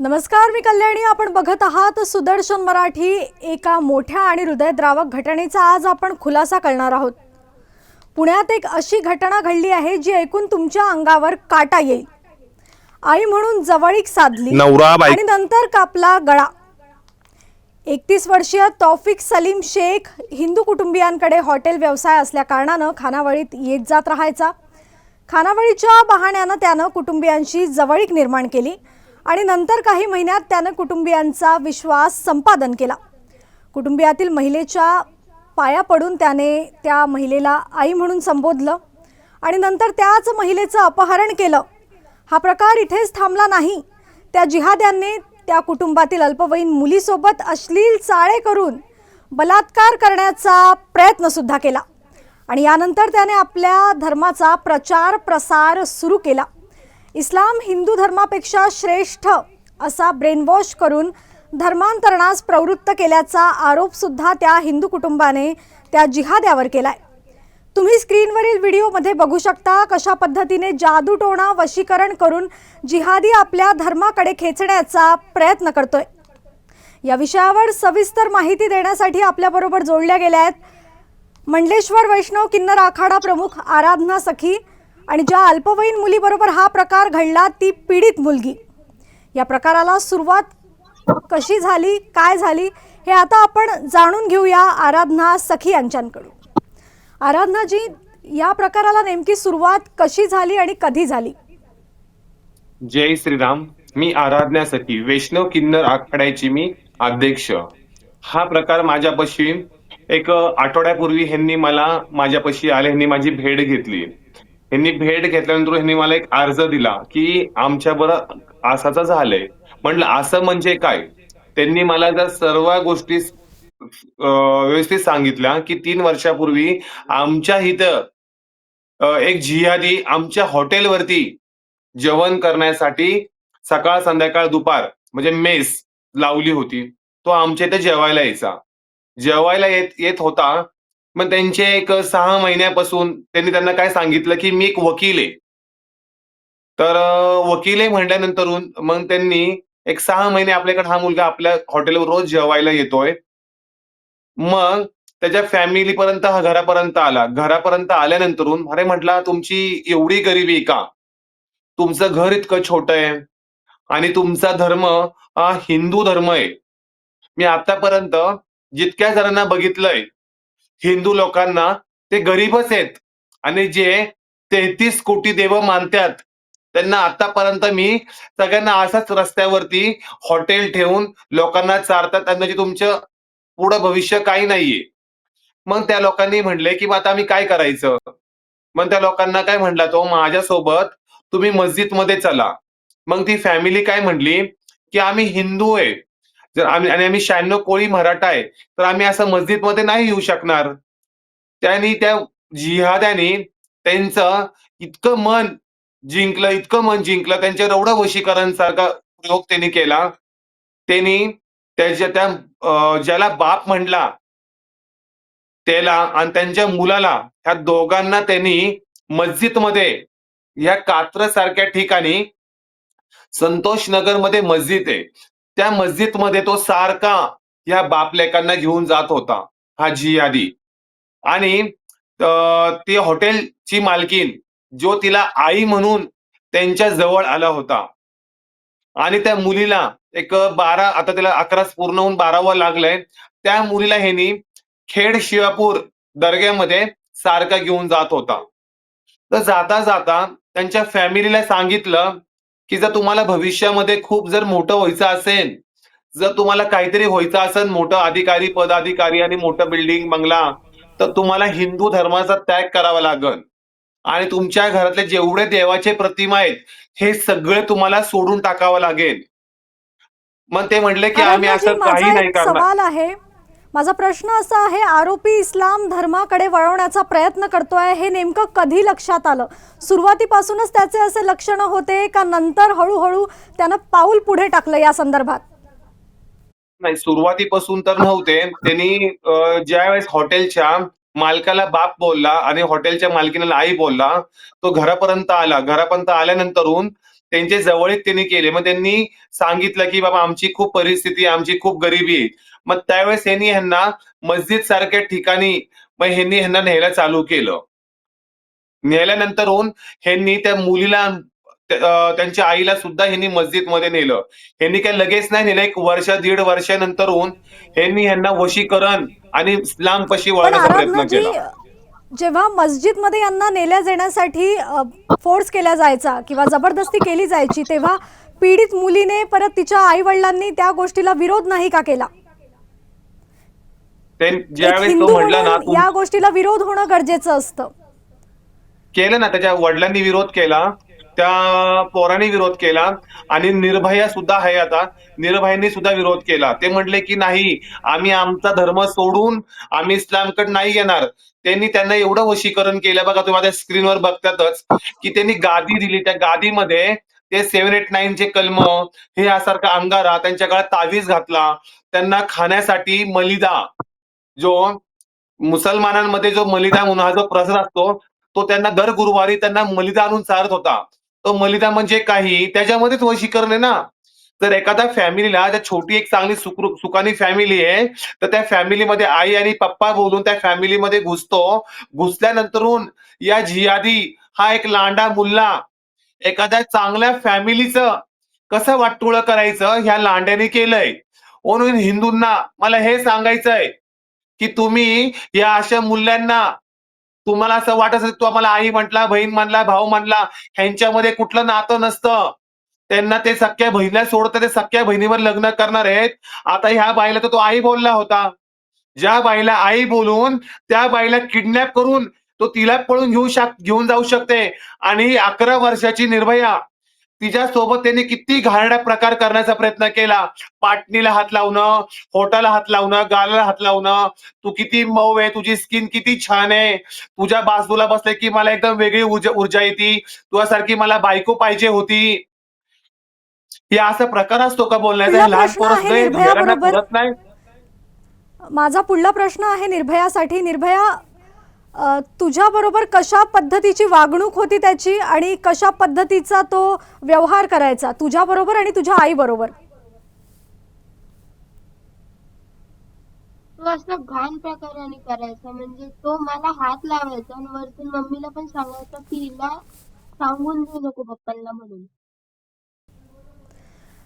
नमस्कार मी कल्याणी. आपण बघत आहात सुदर्शन मराठी. एका मोठ्या आणि हृदयद्रावक घटनेचा आज आपण खुलासा करणार आहोत. पुण्यात एक अशी घटना घडली आहे जी ऐकून तुमच्या अंगावर काटा येईल. आई म्हणून जवळीक साधली आणि नंतर कापला गळा. एकतीस वर्षीय तौफिक सलीम शेख हिंदू कुटुंबियांकडे हॉटेल व्यवसाय असल्या कारणानं खानावळीत येत जात राहायचा. खानावळीच्या बहाण्यानं त्यानं कुटुंबियांशी जवळीक निर्माण केली. आणि नंतर काही महिन्यात त्यानं कुटुंबियांचा विश्वास संपादन केला. कुटुंबियातील महिलेच्या पाया पडून त्याने त्या महिलेला आई म्हणून संबोधलं आणि नंतर त्याच महिलेचं अपहरण केलं. हा प्रकार इथेच थांबला नाही. त्या जिहाद्यांनी त्या कुटुंबातील अल्पवयीन मुलीसोबत अश्लील चाळे करून बलात्कार करण्याचा प्रयत्नसुद्धा केला. आणि यानंतर त्याने आपल्या धर्माचा प्रचार प्रसार सुरू केला. इस्लाम हिंदू धर्मापेक्षा श्रेष्ठ असा ब्रेनवॉश करून धर्मांतरणास प्रवृत्त केल्याचा आरोप सुद्धा त्या हिंदू कुटुंबाने त्या जिहाद्यावर केलाय. तुम्ही स्क्रीनवरील व्हिडिओमध्ये बघू शकता कशा पद्धतीने जादूटोणा वशीकरण करून जिहादी आपल्या धर्माकडे खेचण्याचा प्रयत्न करतोय. या विषयावर सविस्तर माहिती देण्यासाठी आपल्याबरोबर जोडल्या गेल्या आहेत. मंडलेश्वर वैष्णव किन्नर आखाडा प्रमुख आराधना सखी आणि ज्या अल्पवयीन मुलीबरोबर हा प्रकार घडला ती पीडित मुलगी. या प्रकाराला सुरुवात कशी झाली काय झाली हे आता आपण जाणून घेऊया आराधना सखी यांच्याकडून. आराधनाजी या प्रकाराला नेमकी सुरुवात कशी झाली आणि कधी झाली? जय श्रीराम. मी आराधना सखी वैष्णव किन्नर आखाड्याची मी अध्यक्ष. हा प्रकार माझ्यापाशी एक आठवड्यापूर्वी ह्यांनी मला माझ्यापाशी आले ह्यांनी माझी भेट घेतली. ह्यांनी भेट घेतल्यानंतर ह्यांनी मला एक अर्ज दिला की आमच्या बरं असाच झालंय. म्हटलं असं म्हणजे काय? त्यांनी मला जर सर्व गोष्टी व्यवस्थित सांगितल्या की तीन वर्षापूर्वी आमच्या इथं एक जिहादी आमच्या हॉटेलवरती जेवण करण्यासाठी सकाळ संध्याकाळ दुपार म्हणजे मेस लावली होती. तो आमच्या इथे जेवायला यायचा. जेवायला येत येत होता. मग त्यांचे एक सहा महिन्यापासून त्यांनी त्यांना काय सांगितलं की मी एक वकील आहे. तर वकील आहे म्हणल्यानंतरून मग त्यांनी एक सहा महिने आपल्याकडे हा मुलगा आपल्या हॉटेलवर रोज जेवायला येतोय. मग त्याच्या फॅमिली पर्यंत हा घरापर्यंत आला. घरापर्यंत आल्यानंतरून अरे म्हटला तुमची एवढी गरिबी का? तुमचं घर इतकं छोट आहे आणि तुमचा धर्म हा हिंदू धर्म आहे. मी आतापर्यंत जितक्या जणांना बघितलंय हिंदू लोकांना ते गरीबच आहेत. आणि जे तेहतीस कोटी देव मानतात त्यांना आतापर्यंत मी सगळ्यांना असाच रस्त्यावरती हॉटेल ठेवून लोकांना चारतात त्यांना म्हणजे तुमचं पुढं भविष्य काही नाहीये. मग त्या लोकांनी म्हणले की मग आता आम्ही काय करायचं? मग त्या लोकांना काय म्हणला तो? माझ्यासोबत तुम्ही मस्जिदमध्ये चला. मग ती फॅमिली काय म्हणली की आम्ही हिंदू आहे. जर आम्ही आणि आम्ही शहाण्णव कोळी मराठा आहे तर आम्ही असं मस्जिदमध्ये नाही येऊ शकणार. त्यांनी त्या जिहाद्याने त्यांचं इतकं मन जिंकलं इतकं मन जिंकलं त्यांच्यावर एवढं वशीकरण सारखा प्रयोग त्यांनी केला. त्यांनी त्याच्या त्या ज्याला बाप म्हणला त्याला आणि त्यांच्या मुलाला ह्या दोघांना त्यांनी मस्जिदमध्ये या कात्र सारख्या ठिकाणी संतोष नगरमध्ये मस्जिद आहे. त्या मस्जिदमध्ये तो सारखा या बापलेकांना घेऊन जात होता हा जिहादी आणि अं, ती हॉटेलची मालकीन जो तिला आई म्हणून त्यांच्या जवळ आला होता. आणि त्या मुलीला एक बारा आता तिला अकरा पूर्ण होऊन बारावं लागलंय त्या मुलीला ह्यांनी खेड शिवापूर दर्ग्यामध्ये सारखा घेऊन जात होता. तर जाता जाता त्यांच्या फॅमिलीला सांगितलं की जर तुम्हाला भविष्यामध्ये खूप जर मोठं व्हायचं असेल जर तुम्हाला काहीतरी व्हायचं असेल मोठं अधिकारी पदाधिकारी आणि मोठं बिल्डिंग बंगला तर तुम्हाला हिंदू धर्माचा त्याग करावा लागल. आणि तुमच्या घरातले जेवढे देवाचे प्रतिमा आहेत हे सगळे तुम्हाला सोडून टाकावं लागेल. मग ते म्हणले की आम्ही असं काही नाही करणार. माझा प्रश्न असा आहे आरोपी इस्लाम धर्माकडे वळवण्याचा प्रयत्न करतोय हे नेमकं कधी लक्षात आलं? सुरुवातीपासूनच त्याचे असे लक्षणं होते का नंतर हळूहळू त्यानं पाऊल पुढे टाकलं या संदर्भात? नाही सुरुवातीपासून तर नव्हते. त्यांनी ज्यावेळेस हॉटेलच्या मालकाला बाप बोलला आणि हॉटेलच्या मालकीला आई बोलला तो घरापर्यंत आला. घरापर्यंत आल्यानंतरून त्यांचे जवळीक त्यांनी केले. मग त्यांनी सांगितलं की बाबा आमची खूप परिस्थिती आमची खूप गरिबी आहे. मग त्यावेळेस यांनी ह्यांना मस्जिद सारख्या ठिकाणी मग ह्यांनी ह्यांना न्यायला चालू केलं. नेल्यानंतरहून ह्यांनी त्या मुलीला त्यांच्या आईला सुद्धा ह्यांनी मस्जिदमध्ये नेलं. ह्यांनी काय लगेच नाही नेलं. एक वर्ष दीड वर्षानंतरहून ह्यांनी ह्यांना वशीकरण आणि इस्लाम पशी वळण्याचा प्रयत्न केला. जेव्हा मस्जिदमध्ये यांना नेल्या जाण्यासाठी फोर्स केला जायचा किंवा जबरदस्ती केली जायची तेव्हा पीडित मुलीने परत तिच्या आई वडिलांनी त्या गोष्टीला विरोध नाही का केला? हिंदू म्हणून या गोष्टीला विरोध होणं गरजेचं असतं. केलं ना त्याच्या वडिलांनी विरोध केला त्या पोरांनी विरोध केला आणि निर्भया सुद्धा आहे आता. निर्भयाने सुद्धा विरोध केला. ते म्हटले की नाही आम्ही आमचा धर्म सोडून आम्ही इस्लामकडे नाही येणार. त्यांनी त्यांना एवढं वशीकरण केलं. बघा तुम्ही माझ्या स्क्रीनवर बघतातच की त्यांनी गादी दिली. त्या गादीमध्ये ते सेव्हन एट नाईन चे कलम हे यासारखा अंगारा त्यांच्या काळात तावीज घातला. त्यांना खाण्यासाठी मलिदा जो मुसलमानांमध्ये जो मलिदा म्हणून हा जो प्रसार असतो तो त्यांना दर गुरुवारी त्यांना मलिदा आणून चारत होता. तो मलिदा म्हणजे काही? त्याच्यामध्येच वशीकरण आहे ना. तर एखाद्या फॅमिलीला त्या छोटी एक चांगली सुखरू सुखानी फॅमिली आहे तर त्या फॅमिलीमध्ये आई आणि पप्पा बोलून त्या फॅमिलीमध्ये घुसतो. घुसल्यानंतरून या जिहादी हा एक लांडा मुल्ला एखाद्या चांगल्या फॅमिलीचं कसं वाटोळं करायचं ह्या लांड्याने केलंय. म्हणून हिंदूंना मला हे सांगायचंय की तुम्ही या अशा मूल्यांना तुम्हाला असं वाटत असेल तू आम्हाला आई म्हटला बहीण म्हणला भाऊ म्हणला ह्यांच्यामध्ये कुठलं नातं नसतं. त्यांना ते सख्या बहिणीला सोडतं ते सख्या बहिणीवर लग्न करणार आहेत. आता ह्या बाईला तर तो आई बोलला होता. ज्या बाईला आई बोलून त्या बाईला किडनॅप करून तो तिला पळून घेऊ शक घेऊन जाऊ शकते. आणि अकरा वर्षाची निर्भया तिच्या सोबत त्यांनी किती घाणेरडा प्रकार करण्याचा प्रयत्न केला. पाटणीला हात लावणं होटाला हात लावणं गालाला हात लावणं. तू किती मऊ आहे तुझी स्किन किती छान आहे. तुझ्या बाजूला बसले की मला एकदम वेगळी ऊर्जा ऊर्जा येते. तुझ्यासारखी मला बायको पाहिजे होती. हे असा प्रकार असतो का बोलण्याचा? लहान प्रश्न पोरं आहे सुद्धा निर्भया जगांना बरोबर? कळत नाही. माझा पुढला प्रश्न आहे निर्भयासाठी. निर्भया तुझ्याबरोबर कशा पद्धतीची वागणूक होती त्याची आणि कशा पद्धतीचा तो व्यवहार करायचा तुझ्याबरोबर आणि तुझ्या आईबरोबर? तो असं घाण प्रकाराने करायचा म्हणजे तो मला हात लावायचा आणि वरतून मम्मीला पण सांगायचा की हिला सांगून देऊ नको पप्पांना म्हणून.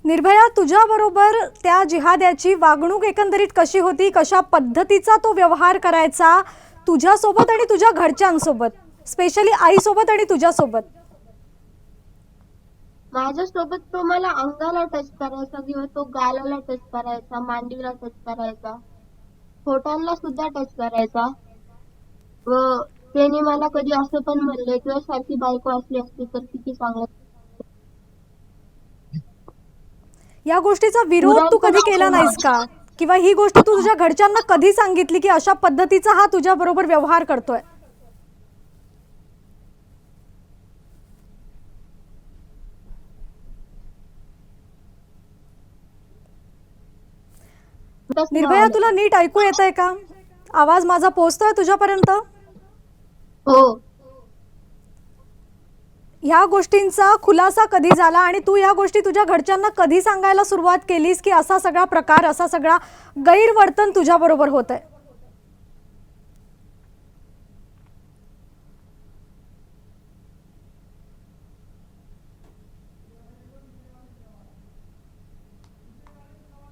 निर्भया तुझ्याबरोबर त्या जिहाद्याची वागणूक एकंदरीत कशी होती? कशा पद्धतीचा तो व्यवहार करायचा? तुझ्यासोबत आणि तुझ्या घरच्यांसोबत स्पेशली आईसोबत आणि तुझ्यासोबत. माझ्यासोबत तो मला अंगाला टच करायचा किंवा तो गालाला टच करायचा मांडीला टच करायचा होटांना सुद्धा टच करायचा. व त्याने मला कधी असं पण म्हणले तुझ्या सारखी बायको असली असती तर किती चांगलं. या गोष्टीचा विरोध तू कधी केला नाहीस का? किंवा ही गोष्ट तू तुझ्या घरच्यांना कधी सांगितली की अशा पद्धतीचा हा तुझ्या बरोबर व्यवहार करतोय? निर्भया तुला नीट ऐकू येत आहे का? आवाज माझा पोहोचतोय तुझ्यापर्यंत? हो. ह्या गोष्टींचा खुलासा कधी झाला आणि तू ह्या गोष्टी तुझ्या घरच्यांना कधी सांगायला सुरुवात केलीस की असा सगळा प्रकार असा सगळा गैरवर्तन तुझ्या बरोबर होत आहे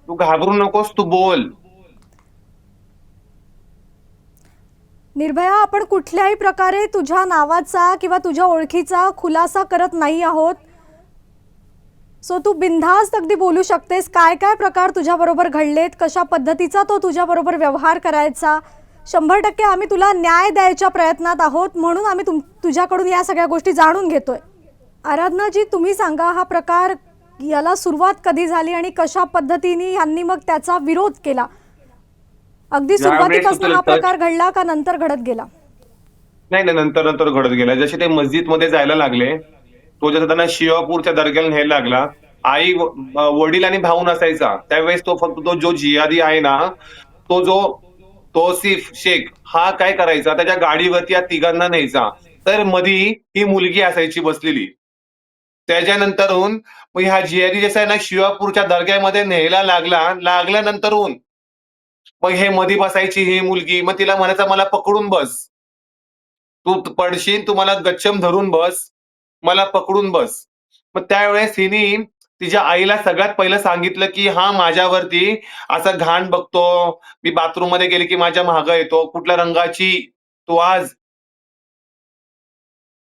तू घाबरू नकोस तू बोल. निर्भया आपण कुठल्याही प्रकारे तुझ्या नावाचा किंवा तुझ्या ओळखीचा खुलासा करत नाही आहोत. सो तू बिनधास्त अगदी बोलू शकतेस काय काय प्रकार तुझ्याबरोबर घडलेत कशा पद्धतीचा तो तुझ्याबरोबर व्यवहार करायचा. शंभर टक्के आम्ही तुला न्याय द्यायच्या प्रयत्नात आहोत म्हणून आम्ही तुम तुझ्याकडून या सगळ्या गोष्टी जाणून घेतोय. आराधनाजी तुम्ही सांगा हा प्रकार याला सुरुवात कधी झाली आणि कशा पद्धतीने यांनी मग त्याचा विरोध केला? अगदी सुरुवातीपासून हा प्रकार घडला का नंतर घडत गेला? नाही नाही नंतर नंतर घडत गेला. जसे ते मस्जिदमध्ये जायला लागले तो जसं त्यांना शिवापूरच्या दर्ग्याला न्यायला लागला आई वडील आणि भाऊ नसायचा त्यावेळेस तो फक्त तो जो जिहादी आहे ना तो जो तोसिफ शेख हा काय करायचा? त्याच्या गाडीवरती या तिघांना न्यायचा. तर मधी ही मुलगी असायची बसलेली. त्याच्यानंतरून ह्या जियादी जसा आहे ना शिवापूरच्या दर्ग्यामध्ये न्यायला लागला लागल्यानंतरून मग हे मधी बसायची ही मुलगी मग तिला म्हणायचं मला पकडून बस. तू पडशील तू मला गच्चम धरून बस. मला पकडून बस. मग त्यावेळेस हिनी तिच्या आईला सगळ्यात पहिलं सांगितलं की हा माझ्यावरती असं घाण बघतो. मी बाथरूममध्ये गेले की माझ्या माग येतो. कुठल्या रंगाची तू आज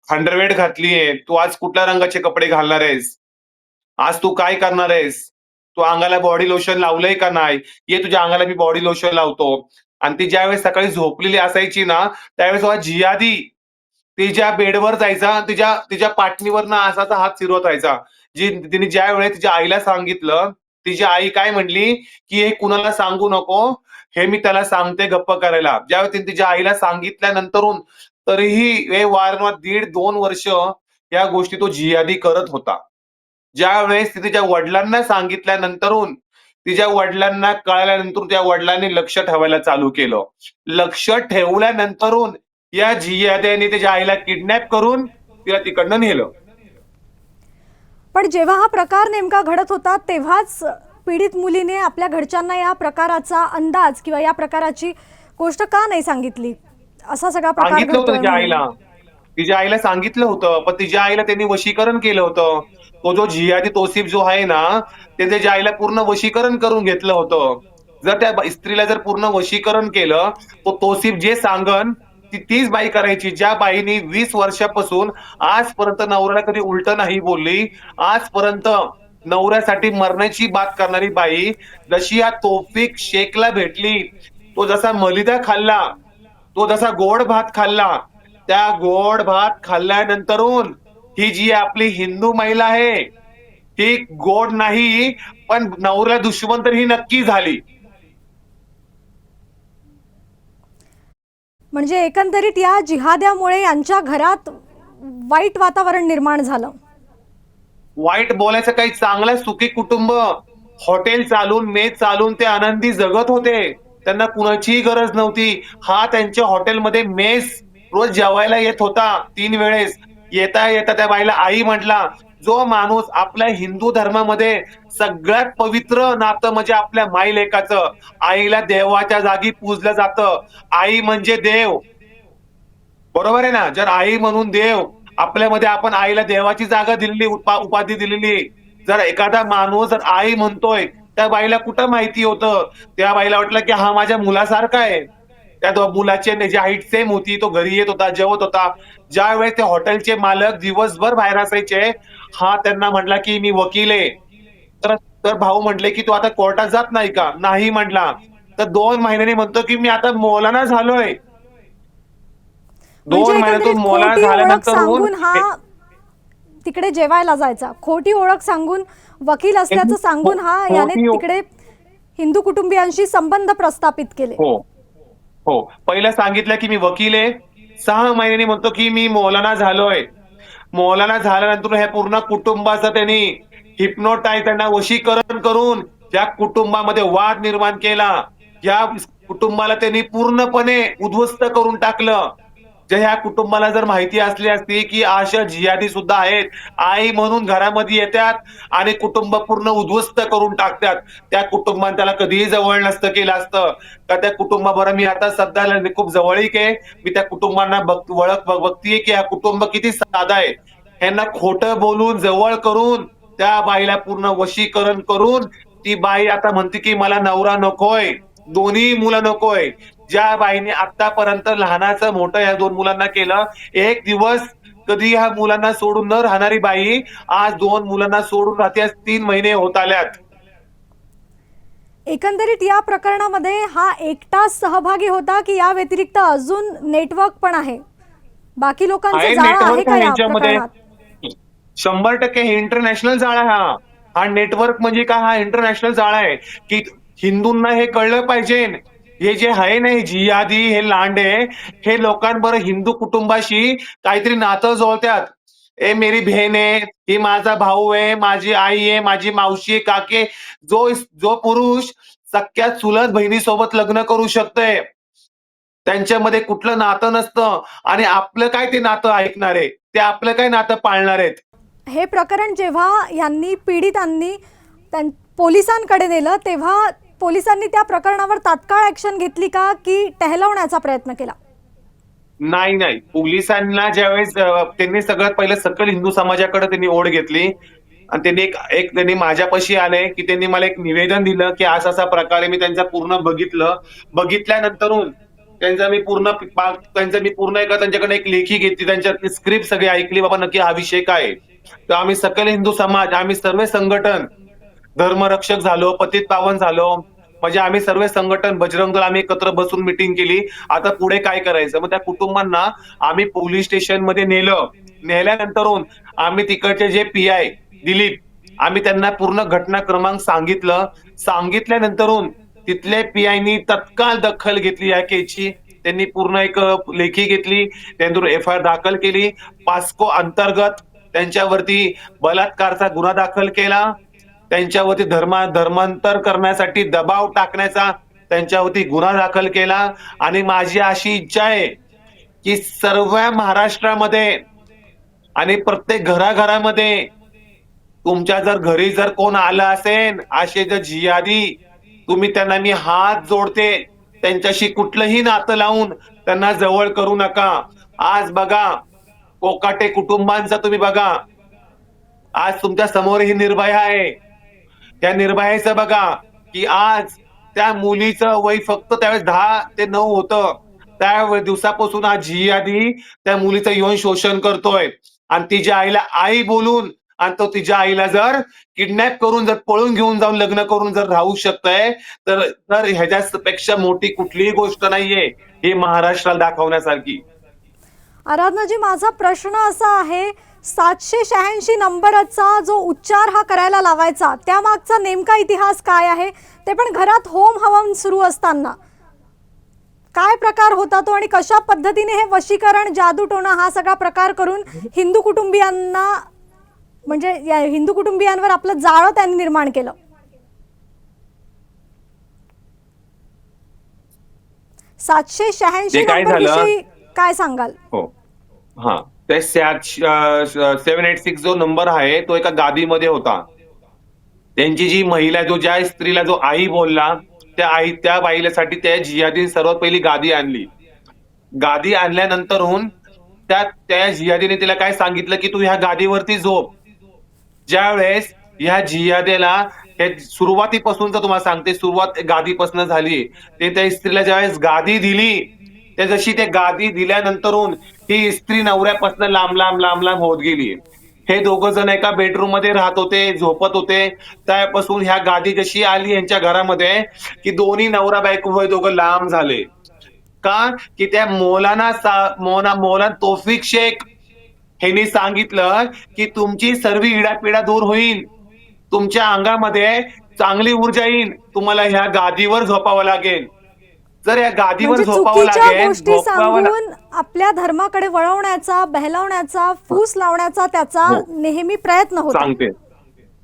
अंडरवेड घातलीये. तू आज कुठल्या रंगाचे कपडे घालणार आहेस? आज तू काय करणार आहेस? तू अंगाला बॉडी लोशन लावलंय का नाही? ये तुझ्या अंगाला मी बॉडी लोशन लावतो. आणि ती ज्यावेळेस सकाळी झोपलेली असायची ना त्यावेळेस जियादी तिच्या बेडवर जायचा तिच्या तिच्या पाटणीवर ना असाचा हात फिरवत राहायचा. जी तिने ज्या वेळेस तिच्या आईला सांगितलं तिची आई काय म्हणली? की हे कुणाला सांगू नको? हे मी त्याला सांगते गप्प करायला. ज्यावेळेस तिने तिच्या आईला सांगितल्यानंतरून तरीही हे वारंवार दीड दोन वर्ष या गोष्टी तो जियादी करत होता. ज्या वेळेस ती तिच्या वडिलांना सांगितल्यानंतरून तिच्या वडिलांना कळाल्यानंतर त्या वडिलांनी लक्ष ठेवायला चालू केलं. लक्ष ठेवल्यानंतरून या जियाद्याने त्याच्या आईला किडनॅप करून तिला तिकडनं नेलं. पण जेव्हा हा प्रकार नेमका घडत होता तेव्हाच पीडित मुलीने आपल्या घरच्यांना या प्रकाराचा अंदाज किंवा या प्रकाराची गोष्ट का नाही सांगितली? असा सगळा प्रकार सांगितलं होतं घडतोय तिच्या. आईला. तिच्या आईला सांगितलं होतं पण तिच्या आईला त्यांनी वशीकरण केलं होतं. तो जो जियादी तोसिफ जो आहे ना ते त्याच्या आईला पूर्ण वशीकरण करून घेतलं होतं. जर त्या स्त्रीला जर पूर्ण वशीकरण केलं तो तोसिफ जे सांगन ती तीच बाई करायची ज्या बाईनी वीस वर्षापासून आजपर्यंत नवऱ्याला कधी उलट नाही बोलली आजपर्यंत नवऱ्यासाठी मरण्याची बात करणारी बाई जशी या तोफिक शेखला भेटली तो जसा मलिदा खाल्ला तो जसा गोड भात खाल्ला त्या गोड भात खाल्ल्यानंतरून ही जी आपली हिंदू महिला आहे ती गोड नाही पण नवऱ्या दुश्मन तर ही नक्की झाली. म्हणजे एकंदरीत या जिहाद्यामुळे यांच्या घरात वाईट वातावरण निर्माण झालं. वाईट बोलायचं काही चांगलं सुखी कुटुंब हॉटेल चालून मेस चालून ते आनंदी जगत होते. त्यांना कुणाचीही गरज नव्हती. हा त्यांच्या हॉटेलमध्ये मेस रोज जेवायला येत होता तीन वेळेस. येता येता त्या बाईला आई म्हटला जो माणूस आपल्या हिंदू धर्मामध्ये सगळ्यात पवित्र नातं म्हणजे आपल्या माई लेकाचं आईला देवाच्या जागी पूजलं जातं. आई म्हणजे देव. बरोबर आहे ना? जर आई म्हणून देव आपल्यामध्ये आपण आईला देवाची जागा दिलेली उपा- उपाधी दिलेली. जर एखादा माणूस जर आई म्हणतोय त्या बाईला कुठं माहिती होतं? त्या बाईला वाटलं की हा माझ्या मुलासारखा आहे. त्या मुलाची आणि त्याची हाईट सेम होती तो घरी येत होता जेवत होता. ज्या वेळेस ते हॉटेलचे मालक दिवसभर बाहेर असायचे हा त्यांना म्हटला की मी वकील आहे. तर तर भाऊ म्हटले की तू आता कोर्टात जात नाही का? नाही म्हटला. तर दोन महिन्यांनी म्हणतो की मी आता मौलाना झालोय. म्हणजे दोन महिन्यातून एकंदरीत मौलाना झाल्यानंतर हा तिकडे जेवायला जायचा. खोटी ओळख सांगून वकील असल्याचं सांगून हा याने तिकडे हिंदू कुटुंबियांशी संबंध प्रस्थापित केले. हो. हो. पहिलं सांगितलं की मी वकील आहे. सहा महिन्यांनी म्हणतो की मी मौलाना झालोय. मौलाना झाल्यानंतर हे पूर्ण कुटुंबाचं त्यांनी हिप्नोटाईज त्यांना वशीकरण करून ज्या कुटुंबामध्ये वाद निर्माण केला या कुटुंबाला त्यांनी पूर्णपणे उद्ध्वस्त करून टाकलं जे ह्या कुटुंबाला जर माहिती असली असती की अशा जियादी सुद्धा आहेत आई म्हणून घरामध्ये येतात आणि कुटुंब पूर्ण उद्ध्वस्त करून टाकतात. त्या कुटुंबाने त्याला कधीही जवळ नसतं केलं असतं. का त्या कुटुंबाबरोबर मी आता सध्या खूप जवळीक आहे. मी त्या कुटुंबांना बघ ओळख बघतीये की हा कुटुंब किती साधा आहे. ह्यांना खोटं बोलून जवळ करून त्या बाईला पूर्ण वशीकरण करून ती बाई आता म्हणते की मला नवरा नकोय. दोन्ही मुलं नकोय. ज्या बाईने आतापर्यंत लहानाचं मोठं या दोन मुलांना केलं एक दिवस कधी ह्या मुलांना सोडून न राहणारी बाई आज दोन मुलांना सोडून राहते आज तीन महिने होत आल्यात. एकंदरीत या प्रकरणामध्ये हा एकटाच सहभागी होता की या व्यतिरिक्त अजून नेटवर्क पण आहे? बाकी लोकांचं आहे जाळं आहे नेटवर्क का आहे या ह्याच्यामध्ये प्रकरणात? शंभर टक्के हे इंटरनॅशनल जाळा आहे हा. हा नेटवर्क म्हणजे काय हा इंटरनॅशनल जाळा आहे. की हिंदूंना हे कळलं पाहिजे. हे जे आहे ना हे हे लांडे हे लोकांबरोबर हिंदू कुटुंबाशी काहीतरी नातं जोडतात. ए मेरी बहन आहे ही माझा भाऊ आहे माझी आई आहे माझी मावशी आहे काके जो जो पुरुष सख्या चुलत बहिणीसोबत लग्न करू शकतोय त्यांच्यामध्ये कुठलं नातं नसतं आणि आपलं काय ते नातं ऐकणार आहे ते आपलं काय नातं पाळणार आहेत? हे प्रकरण जेव्हा यांनी पीडितांनी पोलिसांकडे नेलं तेव्हा पोलिसांनी त्या प्रकरणावर तात्काळ ॲक्शन घेतली का की टहलवण्याचा प्रयत्न केला? नाही नाही. पोलिसांना ज्यावेळेस त्यांनी सगळ्यात पहिलं सकल हिंदू समाजाकडे त्यांनी ओढ घेतली. आणि त्यांनी एक एक त्यांनी माझ्यापाशी आले की त्यांनी मला एक निवेदन दिलं की असा असा प्रकारे मी त्यांचा पूर्ण बघितलं. बघितल्यानंतरून त्यांचा मी पूर्ण पा- त्यांचं मी पूर्ण एका त्यांच्याकडे एक लेखी घेतली. त्यांच्या स्क्रिप्ट सगळी ऐकली. बाबा नक्की हा विषय काय तर आम्ही सकल हिंदू समाज आम्ही सर्व संघटन धर्मरक्षक झालो पतित पावन झालो म्हणजे आम्ही सर्व संघटन बजरंग दल आम्ही एकत्र बसून मिटिंग केली. आता पुढे काय करायचं? मग त्या कुटुंबांना आम्ही पोलीस स्टेशनमध्ये नेलं. नेल्यानंतरून आम्ही तिकडचे जे पी आय दिलीप आम्ही त्यांना पूर्ण घटना क्रमांक सांगितलं. सांगितल्यानंतरून तिथले पी तत्काळ दखल घेतली या केची त्यांनी पूर्ण एक लेखी घेतली. त्यानंतर एफ आय आर दाखल केली. पास्को अंतर्गत त्यांच्यावरती बलात्कारचा गुन्हा दाखल केला. त्यांच्यावरती धर्मा धर्मांतर करण्यासाठी दबाव टाकण्याचा त्यांच्यावरती गुन्हा दाखल केला. आणि माझी अशी इच्छा आहे की सर्व महाराष्ट्रामध्ये आणि प्रत्येक घराघरामध्ये तुमच्या जर घरी जर कोण आलं असेल असे जर जियादी तुम्ही त्यांना मी हात जोडते. त्यांच्याशी कुठलंही नातं लावून त्यांना जवळ करू नका. आज बघा कोकाटे कुटुंबांचा तुम्ही बघा. आज तुमच्यासमोर ही निर्भया आहे. त्या निर्भयाचं बघा की आज त्या मुलीचं वय फक्त त्यावेळेस दहा ते नऊ होतं. त्या दिवसापासून आज ही आधी त्या मुलीचं यौन शोषण करतोय. आणि तिच्या आईला आई बोलून आणि तो तिच्या आईला जर किडनॅप करून जर पळून घेऊन जाऊन लग्न करून जर राहू शकतंय तर तर ह्याच्यापेक्षा मोठी कुठलीही गोष्ट नाहीये हे महाराष्ट्राला दाखवण्यासारखी. आराधनाजी माझा प्रश्न असा आहे सातशे शहाऐंशी नंबरचा जो उच्चार हा करायला लावायचा त्यामागचा नेमका इतिहास काय आहे ते पण घरात होम हवन सुरू असताना. काय प्रकार होता तो आणि कशा पद्धतीने हे वशीकरण जादूटोणा हा सगळा प्रकार करून हिंदू कुटुंबियांना म्हणजे या हिंदू कुटुंबियांवर आपलं जाळं त्यांनी निर्माण केलं? सातशे शहाऐंशी काय सांगाल? हो. हा. ते सेव्हन एट सिक्स जो नंबर आहे तो एका गादीमध्ये होता. त्यांची जी महिला जो ज्या स्त्रीला जो आई बोलला त्या आई त्या बाईलासाठी त्या जियादीने सर्वात पहिली गादी आणली. गादी आणल्यानंतरहून त्या त्या जियादीने तिला काय सांगितलं की तू ह्या गादीवरती झोप. ज्या वेळेस ह्या जियादेला हे सुरुवातीपासून तुम्हाला सांगते सुरुवात गादीपासून झाली ते त्या स्त्रीला ज्यावेळेस गादी दिली ते जशी ते गादी दिल्यानंतरून ही स्त्री नवऱ्यापासून लांब लांब लांब लांब होत गेली हे दोघ जण एका बेडरूममध्ये राहत होते झोपत होते. त्यापासून ह्या गादी जशी आली यांच्या घरामध्ये की दोन्ही नवरा बायको हे दोघं लांब झाले. का? की त्या मौलाना सा- मौना तोफिक शेख ह्यांनी सांगितलं की तुमची सर्व इडापिडा दूर होईल. तुमच्या अंगामध्ये चांगली ऊर्जा येईल. तुम्हाला ह्या गादीवर झोपावं लागेल. जर या गादीवर म्हणजे झोपावं चुकीच्या लागेल गोष्टी झोपावं ला- सांगून आपल्या धर्माकडे वळवण्याचा बहलवण्याचा फूस लावण्याचा त्याचा हो. नेहमी प्रयत्न होता. सांगते.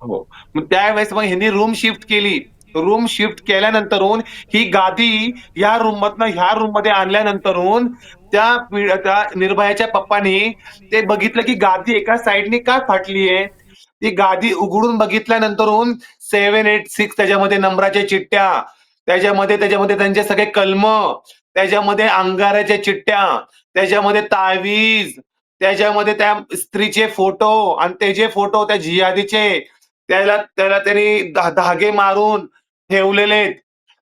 हो. मग त्यावेळेस मग ह्यांनी रूम शिफ्ट केली. रूम शिफ्ट केल्यानंतरून ही गादी ह्या रूम मधनं ह्या रूममध्ये आणल्यानंतरून त्या निर्भयाच्या पप्पानी ते बघितलं की गादी एका साईडनी का फाटलीये ती गादी उघडून बघितल्यानंतरून सेव्हन एट सिक्स त्याच्यामध्ये नंबराच्या चिठ्ठ्या त्याच्यामध्ये त्याच्यामध्ये त्यांचे सगळे कलम त्याच्यामध्ये अंगाराच्या चिठ्ठ्या त्याच्यामध्ये तावीज त्याच्यामध्ये त्या स्त्रीचे फोटो आणि ते जे फोटो त्या जियादीचे त्याला त्याला त्यांनी धागे मारून ठेवलेले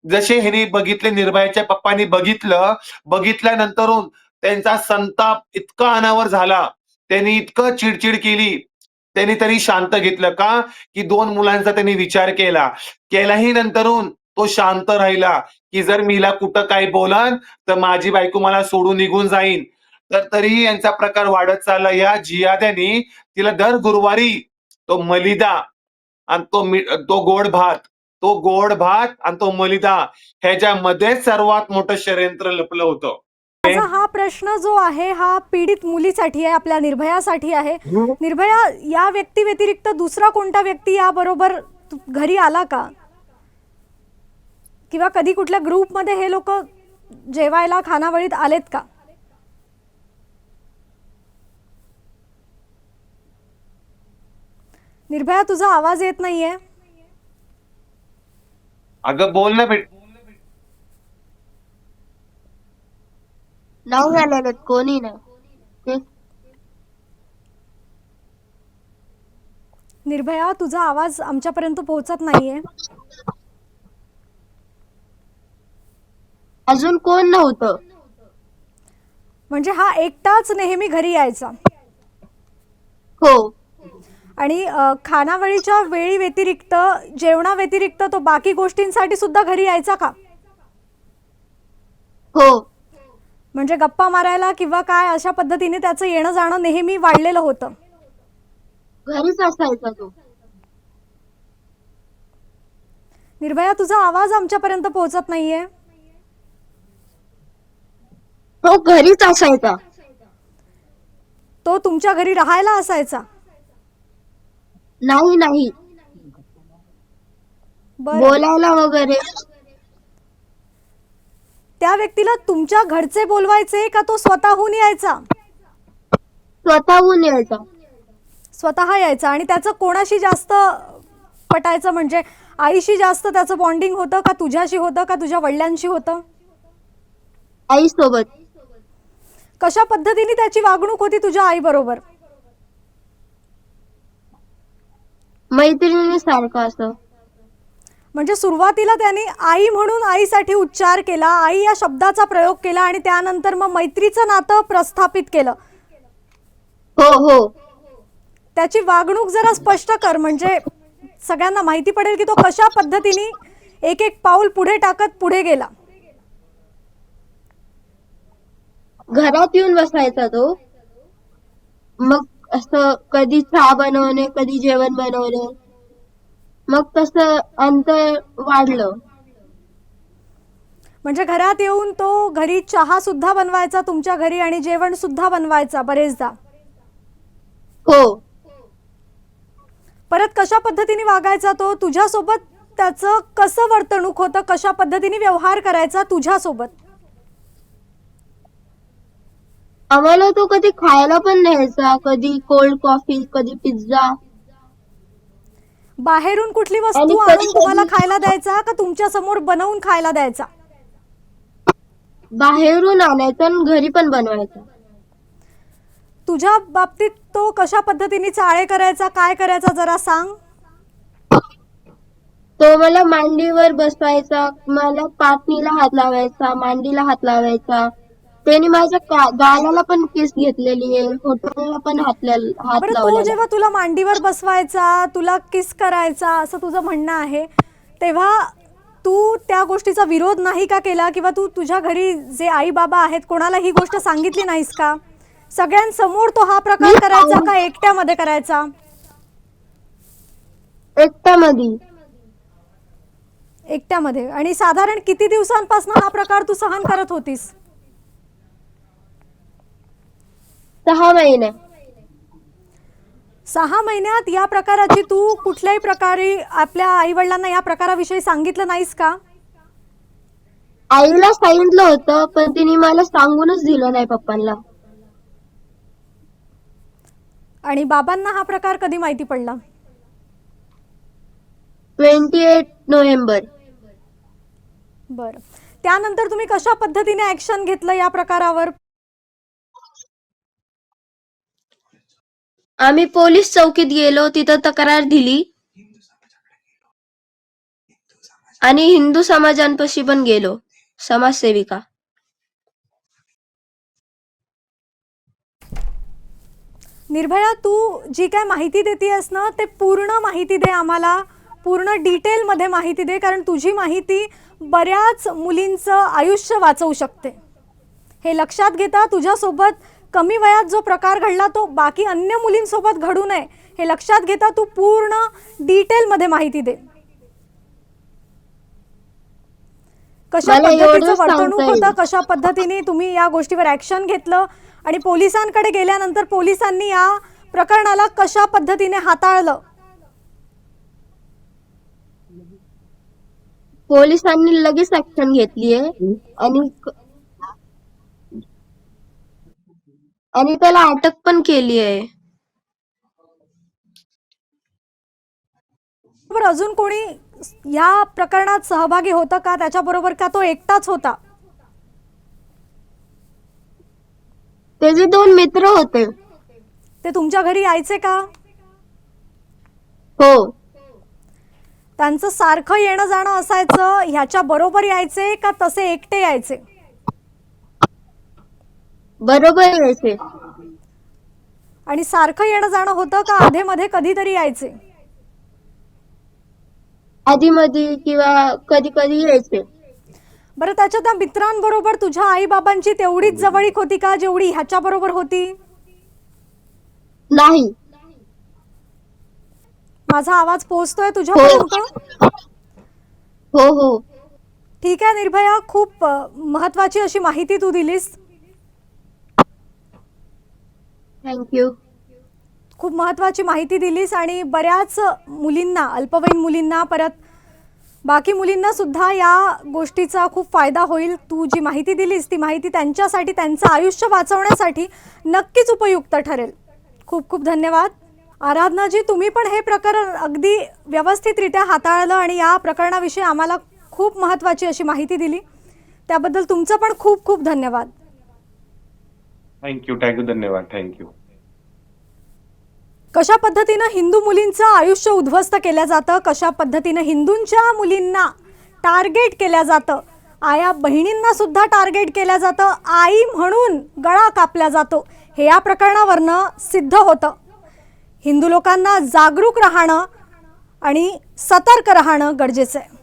जसे ह्यांनी बघितले निर्भयाच्या पप्पांनी बघितलं बघितल्यानंतरून त्यांचा संताप इतका अनावर झाला. त्यांनी इतकं चिडचिड केली. त्यांनी तरी शांत घेतलं का? की दोन मुलांचा त्यांनी विचार केला. केलाही नंतरून तो शांत राहिला की जर मीला कुठं काही बोलन तर माझी बायको मला सोडून निघून जाईन. तर तरीही यांचा प्रकार वाढत चालला. या जियाद्यानी तिला दर गुरुवारी तो मलिदा आणि तो तो गोड भात तो गोड भात आणि तो मलिदा ह्याच्यामध्ये सर्वात मोठं षडयंत्र लपलं होतं. हा प्रश्न जो आहे हा पीडित मुलीसाठी आहे आपल्या निर्भयासाठी आहे. निर्भया या व्यक्ती व्यतिरिक्त दुसरा कोणता व्यक्ती याबरोबर तु- घरी आला का? किंवा कधी कुठल्या ग्रुपमध्ये हे लोक जेवायला खानावळीत आलेत का? निर्भया तुझा आवाज येत नाहीये. अगं बोल ना बेट नाही आलेले कोणी नाही ते निर्भया तुझा आवाज आमच्यापर्यंत पोहोचत नाहीये. अजून कोण नव्हतं? म्हणजे हा एकटाच नेहमी घरी यायचा. हो. आणि अ, खानावळीच्या वेळी व्यतिरिक्त जेवणा व्यतिरिक्त तो बाकी गोष्टींसाठी सुद्धा घरी यायचा का? हो. म्हणजे गप्पा मारायला किंवा काय अशा पद्धतीने त्याचं येणं जाणं नेहमी वाढलेलं होतं. घरीच असायचा तो. निर्भया तुझा आवाज आमच्यापर्यंत पोहोचत नाहीये. तो घरीच असायचा. तो तुमच्या घरी राहायला असायचा? नाही नाही. बरं. बोलायला वगैरे. त्या व्यक्तीला तुमच्या घरचे बोलवायचे का तो स्वतःहून यायचा? स्वतःहून यायचा. स्वतः यायचा. आणि त्याचं कोणाशी जास्त पटायचं म्हणजे आईशी जास्त त्याचं बॉन्डिंग होतं का तुझ्याशी होतं का तुझ्या वडिलांशी होतं? आई सोबत कशा पद्धतीने त्याची वागणूक होती तुझ्या आई बरोबर? मैत्रिणी सारखं असं. म्हणजे सुरुवातीला त्याने आई म्हणून आईसाठी उच्चार केला आई या शब्दाचा प्रयोग केला आणि त्यानंतर मग मैत्रीचं नातं प्रस्थापित केलं. हो हो. त्याची वागणूक जरा स्पष्ट कर म्हणजे सगळ्यांना माहिती पडेल की तो कशा पद्धतीने एक एक पाऊल पुढे टाकत पुढे गेला. घरात येऊन बसायचा तो. मग असं कधी चहा बनवणे कधी जेवण बनवणे. मग तसं अंतर वाढलं. म्हणजे घरात येऊन तो घरी चहा सुद्धा बनवायचा तुमच्या घरी आणि जेवण सुद्धा बनवायचा बरेचदा. हो. परत कशा पद्धतीने वागायचा तो? तुझ्यासोबत त्याचं कसं वर्तणूक होतं? कशा पद्धतीने व्यवहार करायचा तुझ्यासोबत? आम्हाला तो कधी खायला पण न्यायचा कधी कोल्ड कॉफी कधी पिझ्झा बाहेरून कुठली वस्तू आणि आणून कधी- तुम्हाला खायला द्यायचा का तुमच्यासमोर बनवून खायला द्यायचा? बाहेरून आणायचा आणि घरी पण बनवायचा. तुझ्या बाबतीत तो कशा पद्धतीने चाळे करायचा काय करायचा जरा सांग. तो मला मांडीवर बसवायचा मला पाठणीला हात लावायचा मांडीला हात लावायचा. त्याने माझ्या गालाला पण केस घेतलेली आहे. होटलला पण हात ला- हात बरं तो लावलेला जेव्हा तुला मांडीवर बसवायचा तुला किस करायचा असं तुझं म्हणणं आहे तेव्हा तू त्या गोष्टीचा विरोध नाही का केला? किंवा तू तुझ्या घरी जे आई बाबा आहेत कोणाला ही गोष्ट सांगितली नाहीस का? सगळ्यांसमोर तो हा प्रकार करायचा का एकट्यामध्ये करायचा? एकट्यामध्ये. एकट्यामध्ये. आणि साधारण किती दिवसांपासून हा प्रकार तू सहन करत होतीस? सहा महिने. सहा महिन्यात या प्रकाराची तू कुठल्याही प्रकारे आपल्या आई वडिलांना या प्रकाराविषयी सांगितलं नाहीस का? आईला सांगितलं होतं पण तिने मला सांगूनच दिलं नाही पप्पांना. आणि बाबांना हा प्रकार कधी माहिती पडला? Twenty eight November. बरं. त्यानंतर तुम्ही कशा पद्धतीने ऍक्शन घेतलं या प्रकारावर? आम्ही पोलीस चौकीत गेलो तिथं तक्रार दिली. आणि हिंदू समाजांपाशी पण गेलो समाजसेविका. निर्भया तू जी काय माहिती देतेस ना ते पूर्ण माहिती दे आम्हाला. पूर्ण डिटेलमध्ये माहिती दे कारण तुझी माहिती बऱ्याच मुलींचं आयुष्य वाचवू शकते. हे लक्षात घेता तुझ्यासोबत कमी वयात जो प्रकार घडला तो बाकी अन्य मुलींसोबत घडू नये हे लक्षात घेता तू पूर्ण डिटेलमध्ये माहिती दे. कशा पद्धतीचं वर्तणूक. होतं? कशा पद्धतीने तुम्ही या गोष्टीवर ऍक्शन घेतलं? आणि पोलिसांकडे गेल्यानंतर पोलिसांनी या प्रकरणाला कशा पद्धतीने हाताळलं? पोलिसांनी लगेच ऍक्शन घेतलीये. आणि क- आणि त्याला अटक पण केली आहे. अजून कोणी या प्रकरणात सहभागी होतं का? त्याच्याबरोबर का तो एकटाच होता? त्याचे दोन मित्र होते. ते तुमच्या घरी यायचे का? हो. त्यांचं सारखं येणं जाणं असायचं ह्याच्या बरोबर यायचे का तसे एकटे यायचे? बरोबर यायचे आणि सारखं येणं जाणं होतं का आधेमध्ये कधीतरी यायचे? आधी मध्ये किंवा कधी कधी यायचे. बरं त्याच्या त्या मित्रांबरोबर तुझ्या आई बाबांची तेवढीच जवळीक होती का जेवढी ह्याच्या बरोबर होती? नाही. माझा आवाज पोहोचतोय तुझ्यापर्यंत हो. हो ठीक आहे निर्भया खूप अ, महत्वाची अशी माहिती तू दिलीस. थँक्यू खूप महत्वाची माहिती दिलीस आणि बऱ्याच मुलींना अल्पवयीन मुलींना परत बाकी मुलींना सुद्धा या गोष्टीचा खूप फायदा होईल. तू जी माहिती दिलीस ती माहिती त्यांच्यासाठी त्यांचं आयुष्य वाचवण्यासाठी नक्कीच उपयुक्त ठरेल. खूप खूप धन्यवाद. आराधनाजी तुम्ही पण हे प्रकरण अगदी व्यवस्थितरित्या हाताळलं आणि या प्रकरणाविषयी आम्हाला खूप महत्त्वाची अशी माहिती दिली. त्याबद्दल तुमचं पण खूप खूप धन्यवाद. थँक्यू थँक्यू धन्यवाद. थँक्यू कशा पद्धतीनं हिंदू मुलींचं आयुष्य उद्ध्वस्त केलं जातं? कशा पद्धतीनं हिंदूंच्या मुलींना टार्गेट केलं जातं? आया बहिणींना सुद्धा टार्गेट केलं जातं. आई म्हणून गळा कापला जातो. हे या प्रकरणावरनं सिद्ध होतं. हिंदू लोकांना जागरूक राहणं आणि सतर्क राहणं गरजेचं आहे.